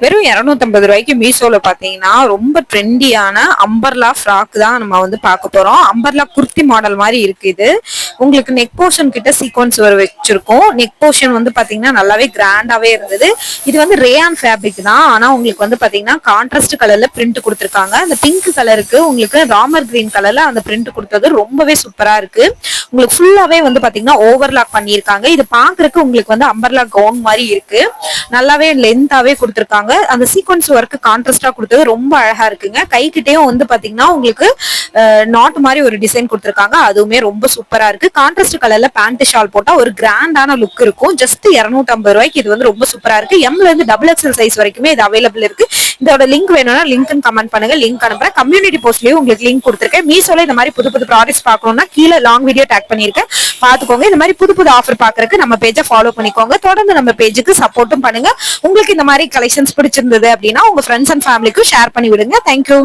வெறும் இரநூத்தம்பது ரூபாய்க்கு மீஷோல பாத்தீங்கன்னா ரொம்ப ட்ரெண்டியான அம்பர்லா ஃப்ராக் தான் நம்ம வந்து பார்க்க போறோம். அம்பர்லா குர்த்தி மாடல் மாதிரி இருக்கு இது. உங்களுக்கு நெக் போர்ஷன் கிட்ட சீக்வன்ஸ் வர வச்சிருக்கோம். நெக் போர்ஷன் வந்து பாத்தீங்கன்னா நல்லாவே கிராண்டாவே இருந்தது. இது வந்து ரேயான் ஃபேப்ரிக் தான். ஆனா உங்களுக்கு வந்து பாத்தீங்கன்னா கான்ட்ராஸ்ட் கலர்ல பிரிண்ட் கொடுத்துருக்காங்க. அந்த பிங்க் கலருக்கு உங்களுக்கு ராமர் கிரீன் கலர்ல அந்த பிரிண்ட் கொடுத்தது ரொம்பவே சூப்பரா இருக்கு. உங்களுக்கு ஃபுல்லாவே வந்து பாத்தீங்கன்னா ஓவர்லாக் பண்ணியிருக்காங்க. இது பாக்குறதுக்கு உங்களுக்கு வந்து அம்பர்லா கவுன் மாதிரி இருக்கு. நல்லாவே லென்த்தாவே கொடுத்துருக்காங்க. அந்த சீக்வன்ஸ் ஒர்க் கான்ட்ராஸ்டா கொடுத்தது ரொம்ப அழகா இருக்குங்க. கைக்கிட்டேயும் வந்து பாத்தீங்கன்னா உங்களுக்கு நாட் மாதிரி ஒரு டிசைன் கொடுத்துருக்காங்க. அதுவுமே ரொம்ப சூப்பரா இருக்கு. கான்ட்ராஸ்ட் கலர்ல பேண்ட் ஷால் போட்டா ஒரு கிராண்டான லுக் இருக்கும். ஜஸ்ட் இருநூத்தி ஐம்பது ரூபாய்க்கு இது வந்து ரொம்ப சூப்பரா இருக்கு. எம்ல இருந்து டபுள் எக்ஸல் சைஸ் வரைக்குமே இது அவைலபிள் இருக்கு. இதோட லிங்க் வேணும்னா லிங்க் கமெண்ட் பண்ணுங்க. லிங்க் அனுப்புறேன். கம்யூனிட்டி போஸ்ட்லயும் உங்களுக்கு லிங்க் கொடுத்துருக்கேன். மீசோல இந்த மாதிரி புது புது ப்ராடக்ட்ஸ் பார்க்கணும்னா கீழே லாங் வீடியோ டேக் பண்ணிருக்கேன் பாத்துக்கோங்க இந்த மாதிரி புது புது ஆஃபர் பாக்குறதுக்கு நம்ம பேஜை ஃபாலோ பண்ணிக்கோங்க. தொடர்ந்து நம்ம பேஜுக்கு சப்போர்ட்டும் பண்ணுங்க. உங்களுக்கு இந்த மாதிரி கலெக்ஷன்ஸ் பிடிச்சிருந்தது அப்படின்னா உங்க ஃப்ரெண்ட்ஸ் அண்ட் ஃபேமிலிக்கும் ஷேர் பண்ணி விடுங்க தேங்க்யூ